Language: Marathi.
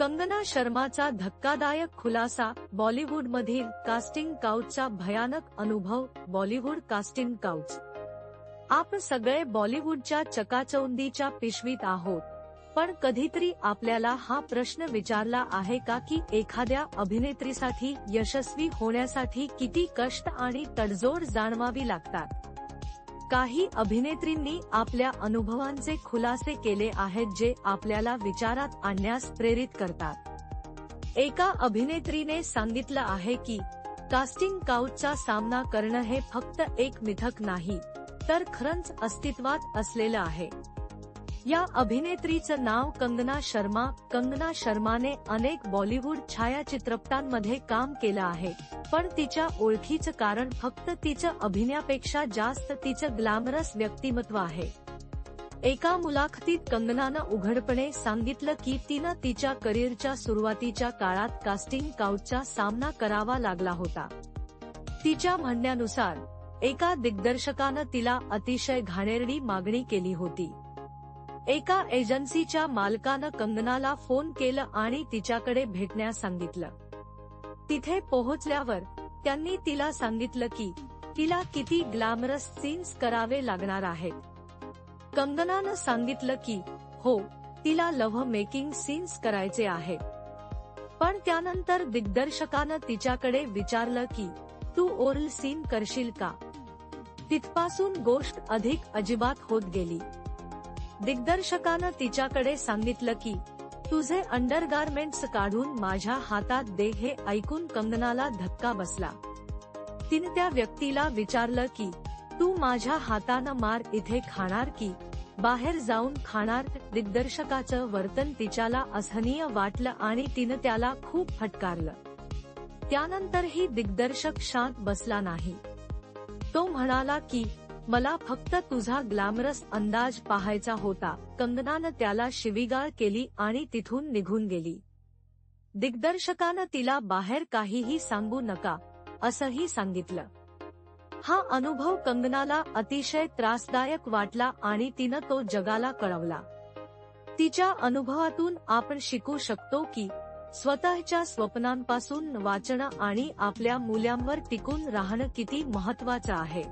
कंगना शर्माचा धक्कादायक खुलासा बॉलिवूडमधील कास्टिंग काउचचा भयानक अनुभव बॉलिवूड कास्टिंग काउच. आपण सगळे बॉलिवूडच्या चकाचौंदीच्या पिशवीत आहोत. पण कधीतरी आपल्याला हा प्रश्न विचारला आहे का की एखाद्या अभिनेत्रीसाठी यशस्वी होण्यासाठी किती कष्ट आणि तडजोड जाणवावी लागतात? काही अभिनेत्रींनी आपल्या अनुभवांचे खुलासे केले आहेत जे आपल्याला विचारात आणण्यास प्रेरित करतात. एका अभिनेत्रीने सांगितलं आहे की कास्टिंग काउचचा सामना करणं हे फक्त एक मिथक नाही तर खरंच अस्तित्वात असलेलं आहे. या अभिनेत्रीचं नाव कंगना शर्मा. कंगना शर्माने अनेक बॉलिवूड छायाचित्रपटांमध्ये काम केलं आहे. पण तिच्या ओळखीचं कारण फक्त तिचं अभिनयापेक्षा जास्त तिचं ग्लॅमरस व्यक्तिमत्व आहे. एका मुलाखतीत कंगनानं उघडपणे सांगितलं की तिनं तिच्या करिअरच्या सुरुवातीच्या काळात कास्टिंग काउटचा सामना करावा लागला होता. तिच्या म्हणण्यानुसार एका दिग्दर्शकानं तिला अतिशय घाणेरडी मागणी केली होती. एका एजन्सीच्या मालकानं कंगनाला फोन केलं आणि तिच्याकडे भेटण्यास सांगितलं. तिथे पोहोचल्यावर त्यांनी तिला सांगितलं की तिला किती ग्लॅमरस सीन्स करावे लागणार आहेत. कंगनानं सांगितलं की हो तिला लव्ह मेकिंग सीन्स करायचे आहेत पण त्यानंतर दिग्दर्शकानं तिच्याकडे विचारलं की तू ओरल सीन करशील का? तिथपासून गोष्ट अधिक अजिबात होत गेली. दिग्दर्शकानं तिच्याकडे सांगितलं की तुझे अंडरगार्मेंट्स काढून माझ्या हातात दे हे ऐकून कंगनाला धक्का बसला. तिने त्या व्यक्तीला विचारलं की तू माझ्या हातानं मार इथे खाणार की? बाहेर जाऊन खाणार? दिग्दर्शकाचं वर्तन तिच्याला असहनीय वाटलं आणि तिनं त्याला खूप फटकारलं. त्यानंतरही दिग्दर्शक शांत बसला नाही. तो म्हणाला की मला फक्त तुझा ग्लॅमरस अंदाज पाहायचा होता. कंगनानं त्याला शिवीगाळ केली आणि तिथून निघून गेली. दिग्दर्शकानं तिला बाहेर काहीही सांगू नका असंही सांगितलं. हा अनुभव कंगनाला अतिशय त्रासदायक वाटला आणि तिनं तो जगाला कळवला. तिच्या अनुभवातून आपण शिकू शकतो की स्वतःच्या स्वप्नांपासून वाचणं आणि आपल्या मूल्यांवर टिकून राहणं किती महत्वाचं आहे.